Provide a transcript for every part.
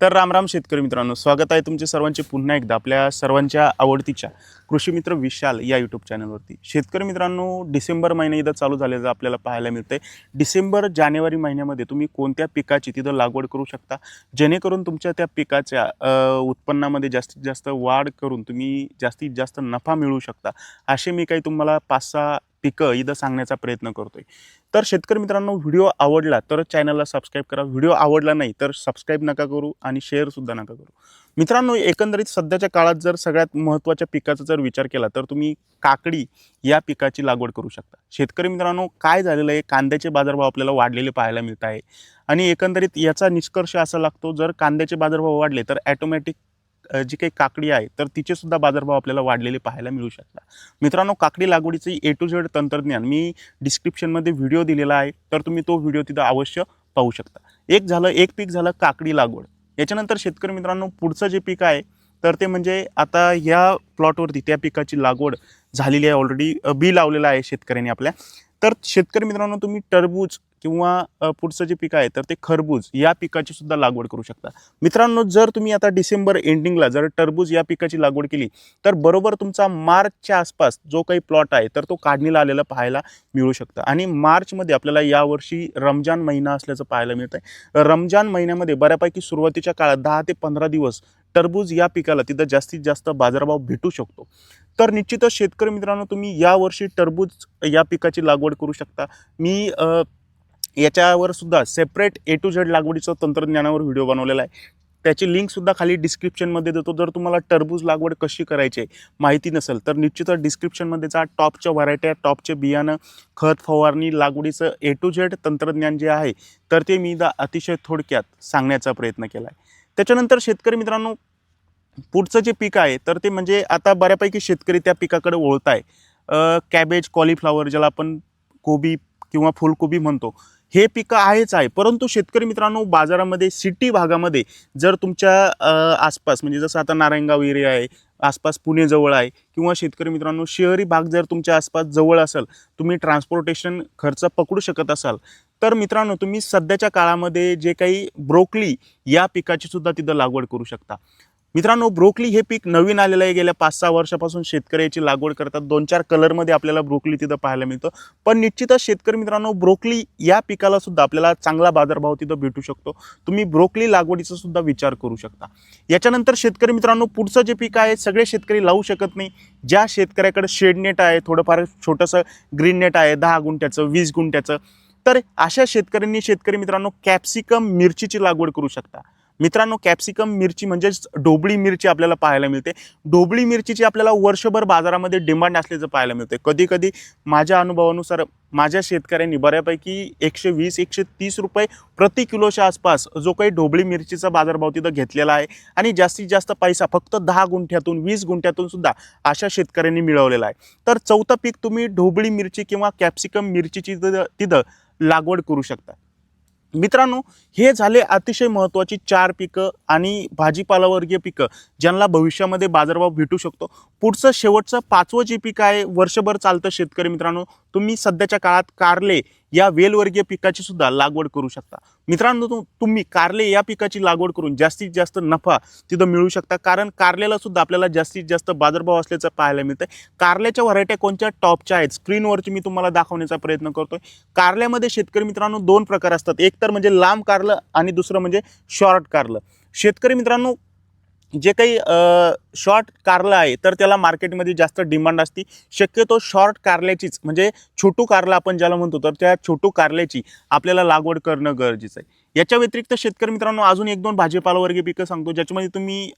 तर रामराम शेतकरी मित्रांनो स्वागत आहे तुमचे सर्वांचे पुन्हा एकदा आपल्या सर्वांच्या आवडतीच्या कृषी मित्र विशाल या यूट्यूब चॅनलवरती शेतकरी मित्रांनो डिसेंबर महिना इथं चालू झालेलं आपल्याला पाहायला मिळतंय. डिसेंबर जानेवारी महिन्यामध्ये तुम्ही कोणत्या पिकाची तिथं लागवड करू शकता? जेणेकरून तुमच्या त्या पिकाच्या उत्पन्नामध्ये जास्तीत जास्त वाढ करून तुम्ही जास्तीत जास्त नफा मिळवू शकता. असे मी काही तुम्हाला पाच सहा पिकं इथं सांगण्याचा प्रयत्न करतोय. तर शेतकरी मित्रांनो व्हिडिओ आवडला तर चॅनलला सबस्क्राईब करा. व्हिडिओ आवडला नाही तर सबस्क्राईब नका करू आणि शेअरसुद्धा नका करू. मित्रांनो एकंदरीत सध्याच्या काळात जर सगळ्यात महत्त्वाच्या पिकाचा जर विचार केला तर तुम्ही काकडी या पिकाची लागवड करू शकता. शेतकरी मित्रांनो काय झालेलं आहे? कांद्याचे बाजारभाव आपल्याला वाढलेले पाहायला मिळत आहे. आणि एकंदरीत याचा निष्कर्ष असा लागतो जर कांद्याचे बाजारभाव वाढले तर ॲटोमॅटिक जी काही काकडी आहे तर तिचे सुद्धा बाजारभाव आपल्याला वाढलेले पाहायला मिळू शकतात. मित्रांनो काकडी लागवडीचे ए टू झेड तंत्रज्ञान मी डिस्क्रिप्शनमध्ये व्हिडिओ दिलेला आहे तर तुम्ही तो व्हिडिओ तिथं अवश्य पाहू शकता. एक झालं एक पीक झालं काकडी लागवड. याच्यानंतर शेतकरी मित्रांनो पुढचं जे पीक आहे तर ते म्हणजे आता ह्या प्लॉटवरती त्या पिकाची लागवड झालेली आहे ऑलरेडी बी लावलेला आहे शेतकऱ्यांनी आपल्या. तर शेतकरी मित्रांनो तुम्ही टरबूज किंवा पुढचं जे पीक आहे तर ते खरबूज या पिकाची सुद्धा लागवड करू शकता मित्रांनो जर तुम्ही आता डिसेंबर एंडिंगला जर टरबूज या पिकाची लागवड केली तर बरोबर तुमचा मार्चच्या आसपास जो काही प्लॉट आहे तर तो काढणीला आलेला पाहायला मिळू शकतं. आणि मार्चमध्ये आपल्याला यावर्षी रमजान महिना असल्याचं पाहायला मिळतं आहे रमजान महिन्यामध्ये बऱ्यापैकी सुरुवातीच्या काळात दहा ते पंधरा दिवस टरबूज या पिकाला तिथं जास्तीत जास्त बाजारभाव भेटू शकतो. तर निश्चितच शेतकरी मित्रांनो तुम्ही यावर्षी टरबूज या पिकाची लागवड करू शकता. मी याच्यावर सुद्धा सेपरेट ए टू झेड लागवडीचं तंत्रज्ञानावर व्हिडिओ बनवलेला आहे. त्याची लिंकसुद्धा खाली डिस्क्रिप्शनमध्ये देतो. जर तुम्हाला टरबूज लागवड कशी करायची आहे माहिती नसेल तर निश्चितच डिस्क्रिप्शनमध्ये जा. टॉपच्या व्हरायट्या टॉपचे बियाणं खत फवारणी लागवडीचं ए टू झेड तंत्रज्ञान जे आहे तर ते मी दा अतिशय थोडक्यात सांगण्याचा प्रयत्न केला आहे त्याच्यानंतर शेतकरी मित्रांनो पुढचं जे पीक आहे तर ते म्हणजे आता बऱ्यापैकी शेतकरी त्या पिकाकडे वळत आहे कॅबेज कॉलीफ्लॉवर ज्याला आपण कोबी किंवा फुलकोबी म्हणतो हे पिकं आहेच आहे. परंतु शेतकरी मित्रांनो बाजारामध्ये सिटी भागामध्ये जर तुमच्या आसपास म्हणजे जसं आता नारायणगाव एरिया आहे आसपास पुणे जवळ आहे किंवा शेतकरी मित्रांनो शहरी भाग जर तुमच्या आसपास जवळ असेल तुम्ही ट्रान्सपोर्टेशन खर्च पकडू शकत असाल तर मित्रांनो तुम्ही सध्याच्या काळामध्ये जे काही ब्रोकली या पिकाची सुद्धा तिथं लागवड करू शकता. मित्रांनो ब्रोकली हे पीक नवीन आलेलं आहे. गेल्या पाच सहा वर्षापासून शेतकरी याची लागवड करतात. दोन चार कलरमध्ये आपल्याला ब्रोकली तिथं पाहायला मिळतं. पण निश्चितच शेतकरी मित्रांनो ब्रोकली या पिकाला सुद्धा आपल्याला चांगला बाजारभाव तिथं भेटू शकतो. तुम्ही ब्रोकली लागवडीचा सुद्धा विचार करू शकता. याच्यानंतर शेतकरी मित्रांनो पुढचं जे पीक आहे सगळे शेतकरी लावू शकत नाही. ज्या शेतकऱ्याकडे शेडनेट आहे थोडंफार छोटंसं ग्रीन नेट आहे दहा गुंठ्याचं वीस गुंठ्याचं तर अशा शेतकऱ्यांनी शेतकरी मित्रांनो कॅप्सिकम मिरचीची लागवड करू शकता. मित्रांनो कॅप्सिकम मिरची म्हणजेच ढोबळी मिरची आपल्याला पाहायला मिळते. ढोबळी मिरचीची आपल्याला वर्षभर बाजारामध्ये डिमांड असल्याचं पाहायला मिळते. कधी कधी माझ्या अनुभवानुसार माझ्या शेतकऱ्यांनी बऱ्यापैकी एकशे वीस एकशे तीस रुपये प्रति किलोच्या आसपास जो काही ढोबळी मिरचीचा बाजारभाव तिथं घेतलेला आहे. आणि जास्तीत जास्त पैसा फक्त दहा गुंठ्यातून वीस गुंठ्यातून सुद्धा अशा शेतकऱ्यांनी मिळवलेला आहे. तर चौथं पीक तुम्ही ढोबळी मिरची किंवा कॅप्सिकम मिरचीची तिथं तिथं लागवड करू शकता. मित्रांनो हे झाले अतिशय महत्त्वाची चार पिकं आणि भाजीपालावर्गीय पिकं ज्यांना भविष्यामध्ये बाजारभाव भेटू शकतो. पुढचं शेवटचं पाचवं जे पीक आहे वर्षभर चालतं शेतकरी मित्रांनो तुम्ही सध्याच्या काळात कारले या वेलवर्गीय पिकाची सुद्धा लागवड करू शकता. मित्रांनो तुम्ही कारले या पिकाची लागवड करून जास्तीत जास्त नफा तिथं मिळू शकता. कारण कारल्याला सुद्धा आपल्याला जास्तीत जास्त बाजारभाव असल्याचं पाहायला मिळतं कारल्याच्या व्हरायट्या कोणत्या? टॉपच्या आहेत. स्क्रीनवरची मी तुम्हाला दाखवण्याचा प्रयत्न करतोय. कारल्यामध्ये शेतकरी मित्रांनो दोन प्रकार असतात. एक तर म्हणजे लांब कारलं आणि दुसरं म्हणजे शॉर्ट कारलं. शेतकरी मित्रांनो जे काही शॉर्ट कारलं आहे तर त्याला मार्केटमध्ये जास्त डिमांड असते. शक्यतो शॉर्ट कारल्याचीच म्हणजे छोटू कारला आपण ज्याला म्हणतो तर त्या छोटू कारल्याची आपल्याला लागवड करणं गरजेचं आहे. याच्या व्यतिरिक्त शेतकरी मित्रांनो अजून एक दोन भाजीपालावर्गीय पिकं सांगतो ज्याच्यामध्ये तुम्ही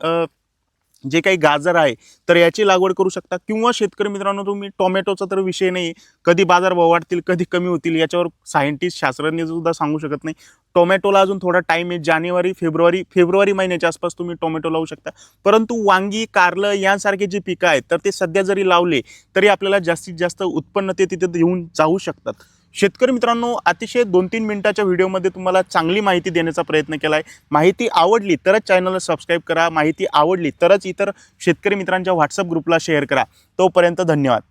जे काही गाजर आहे तर याची लागवड करू शकता. किंवा शेतकरी मित्रांनो तुम्ही टोमॅटोचा तर विषय नाही कधी बाजारभाव वाढतील कधी कमी होतील याच्यावर सायंटिस्ट शास्त्रज्ञ सुद्धा सांगू शकत नाही. टोमॅटोला अजून थोडा टाईम आहे. जानेवारी फेब्रुवारी फेब्रुवारी महिन्याच्या आसपास तुम्ही टोमॅटो लावू शकता. परंतु वांगी कारलं यांसारखे जे पिकं आहेत तर ते सध्या जरी लावले तरी आपल्याला जास्तीत जास्त उत्पन्न ते तिथे येऊन जाऊ शकतात. शेतकरी मित्रांनो अतिशय दोन तीन मिनिटाच्या व्हिडिओमध्ये तुम्हाला चांगली माहिती देण्याचा प्रयत्न केला आहे माहिती आवडली तरच चॅनलला सबस्क्राईब करा. माहिती आवडली तरच इतर शेतकरी मित्रांच्या व्हॉट्सअप ग्रुपला शेअर करा. तोपर्यंत धन्यवाद.